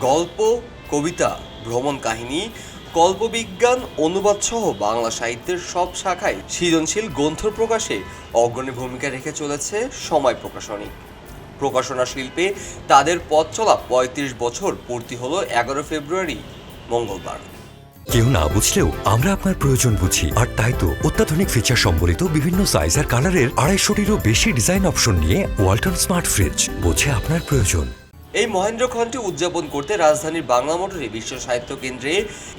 গল্প, কবিতা, ভ্রমণ কাহিনী, কল্পবিজ্ঞান, অনুবাদ সহ বাংলা সাহিত্যের সব শাখায় সৃজনশীল গ্রন্থ প্রকাশে অগ্রণী ভূমিকা রেখে চলেছে সময় প্রকাশনী। প্রকাশনা শিল্পে তাদের পথ চলা পঁয়ত্রিশ বছর পূর্তি হলো এগারো ফেব্রুয়ারি, মঙ্গলবার। কেউ না বুঝলেও আমরা আপনার প্রয়োজন বুঝি। আর তাই তো অত্যাধুনিক ফিচার সম্বলিত বিভিন্ন সাইজ আর কালারের আড়াইশোটিরও বেশি ডিজাইন অপশন নিয়ে ওয়ালটন স্মার্ট ফ্রিজ বোঝে আপনার প্রয়োজন। এই মহেন্দ্র খণ্ডটি উদযাপন করতে রাজধানীর বাংলা মোটরে বিশ্ব সাহিত্য কেন্দ্রে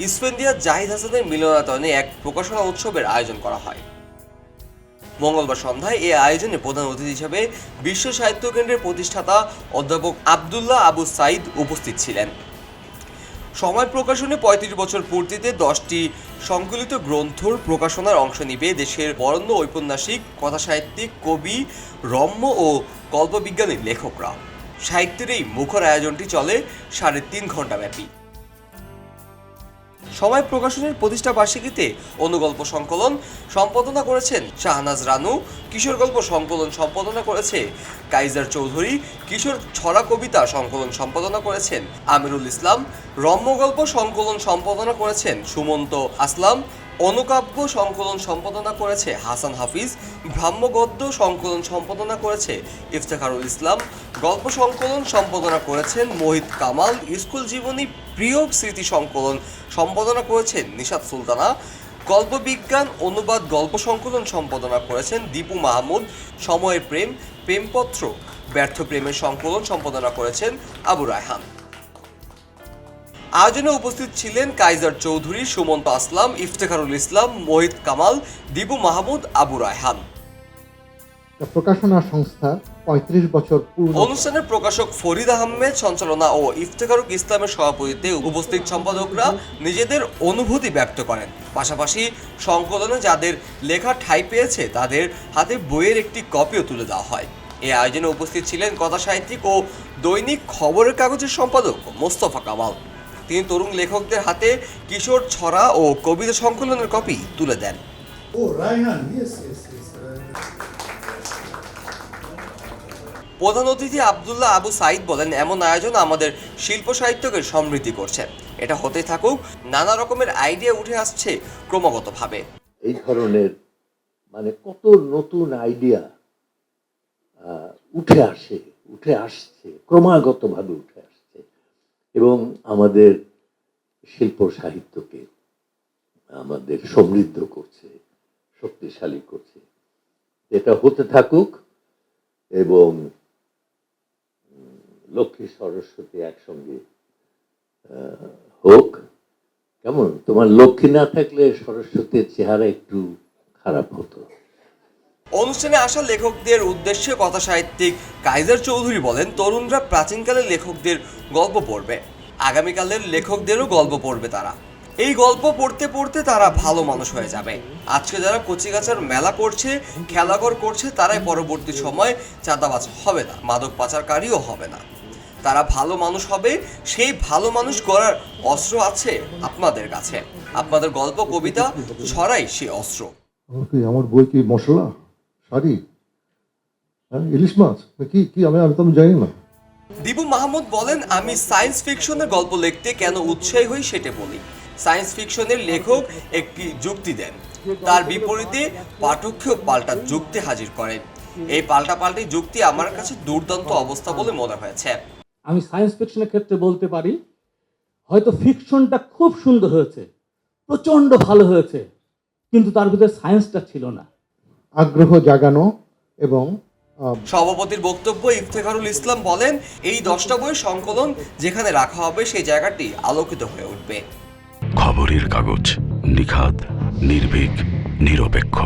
ইসফেন্দিয়া জাহিদ হাসানের মিলনায়তনে এক প্রকাশনা উৎসবের আয়োজন করা হয়। মঙ্গলবার সন্ধ্যায় এই আয়োজনে প্রধান অতিথি হিসেবে বিশ্ব সাহিত্য কেন্দ্রের প্রতিষ্ঠাতা অধ্যাপক আবদুল্লাহ আবু সাইদ উপস্থিত ছিলেন। সময় প্রকাশনে পঁয়ত্রিশ বছর পূর্তিতে দশটি সংকলিত গ্রন্থর প্রকাশনার অংশ নিবে দেশের বরণ্য ঔপন্যাসিক, কথাসাহিত্যিক, কবি, রম্য ও কল্পবিজ্ঞানীর লেখকরা। সাহিত্যের এই মুখর আয়োজনটি চলে সাড়ে তিন ঘণ্টা ব্যাপী। সময় প্রকাশনের প্রতিষ্ঠা বার্ষিকীতে অনুগল্প সংকলন সম্পাদনা করেছেন শাহনাজ রানু, কিশোর গল্প সংকলন সম্পাদনা করেছে কাইজার চৌধুরী, কিশোর ছড়া কবিতা সংকলন সম্পাদনা করেছেন আমিরুল ইসলাম রম্যগল্প সংকলন সম্পাদনা করেছেন সুমন্ত আসলাম অনুকাব্য সংকলন সম্পাদনা করেছে হাসান হাফিজ ব্রাহ্মগদ্য সংকলন সম্পাদনা করেছে ইফতেখারুল ইসলাম, গল্প সংকলন সম্পাদনা করেছেন মোহিত কামাল, স্কুল জীবনী প্রিয় স্মৃতি সংকলন সম্পাদনা করেছেন নিশাত সুলতানা, গল্প বিজ্ঞান অনুবাদ গল্প সংকলন সম্পাদনা করেছেন দীপু মাহমুদ, সময়ের প্রেম, প্রেমপত্র, ব্যর্থ প্রেমের সংকলন সম্পাদনা করেছেন আবু রায়হান। আয়োজনে উপস্থিত ছিলেন কাইজার চৌধুরী সুমন্ত আসলাম ইফতেখারুল ইসলাম মোহিত কামাল দিবু মাহমুদ আবু রায়হান। প্রকাশনা সংস্থা পঁয়ত্রিশ বছর পূর্ণ। অনুষ্ঠানের প্রকাশক ফরিদ আহমেদ সঞ্চালনা ও ইফতেখারুক ইসলামের সভাপতিত্বে উপস্থিত সম্পাদকরা নিজেদের অনুভূতি ব্যক্ত করেন। পাশাপাশি সংকলনে যাদের লেখা ঠাঁই পেয়েছে তাদের হাতে বইয়ের একটি কপিও তুলে দেওয়া হয়। এই আয়োজনে উপস্থিত ছিলেন কথা সাহিত্যিক ও দৈনিক খবরের কাগজের সম্পাদক মোস্তফা কামাল। তিনি তরুণ লেখকদের হাতে কিশোর ছড়া ও কবিতা সংকলনের কপি তুলে দেন। প্রধান অতিথি আবদুল্লাহ আবু সাইদ বলেন এমন আয়োজন আমাদের শিল্প সাহিত্যকে সমৃদ্ধি করছে। এটা হতে থাকুক নানা রকমের আইডিয়া উঠে আসছে ক্রমাগতভাবে। এই ধরনের মানে কত নতুন আইডিয়া উঠে আসে উঠে আসছে ক্রমাগতভাবে উঠে আসছে এবং আমাদের শিল্প সাহিত্যকে আমাদের সমৃদ্ধ করছে, শক্তিশালী করছে। এটা হতে থাকুক এবং লক্ষ্মী সরস্বতী একসঙ্গে হোক। কেমন? তোমার লক্ষ্মী না থাকলে সরস্বতীর চেহারা একটু খারাপ হতো। অনুষ্ঠানে আসা লেখকদের উদ্দেশ্যে কথা সাহিত্যিক কাইজার চৌধুরী বলেন, তরুণরা প্রাচীনকালের লেখকদের গল্প পড়বে। আগামীকালের লেখকদেরও গল্প পড়বে তারা। এই গল্প পড়তে পড়তে তারা ভালো মানুষ হয়ে যাবে। আজকে যারা কচিকাচার মেলা করছে, খেলাঘর করছে, তারাই পরবর্তী সময় চাঁদাবাজ হবে না, মাদক পাচারকারীও হবে না। তারা ভালো মানুষ হবে, সেই ভালো মানুষ করার অস্ত্র আছে আপনাদের কাছে। আপনাদের গল্প, কবিতা ছড়াই সেই অস্ত্র। আমার বই কি মশলা? শাড়ি হ্যাঁ ইলিশ মাছ? কি কি আমি আমি তো আমি জানি না। দিবু মাহমুদ বলেন আমি সায়েন্স ফিকশনের গল্প লিখতে কেন উৎসাহী হই সেটা বলি। সায়েন্স ফিকশনের লেখক একটি যুক্তি দেন। তার বিপরীতে পাঠককেও পাল্টা যুক্তি হাজির করেন এই পাল্টা পাল্টি যুক্তি আমার কাছে দুর্দান্ত অবস্থা বলে মনে হয়েছে। আমি সায়েন্স ফিকশনের ক্ষেত্রে বলতে পারি হয়তো ফিকশনটা খুব সুন্দর হয়েছে প্রচণ্ড ভালো হয়েছে কিন্তু তার ভিতরে সায়েন্সটা ছিল না। আগ্রহ জাগানো এবং সভাপতির বক্তব্য ইফতেখারুল ইসলাম বলেন এই দশটা বই সংকলন যেখানে রাখা হবে সেই জায়গাটি আলোকিত হয়ে উঠবে। খবরের কাগজ নিখাদ নির্ভীক নিরপেক্ষ।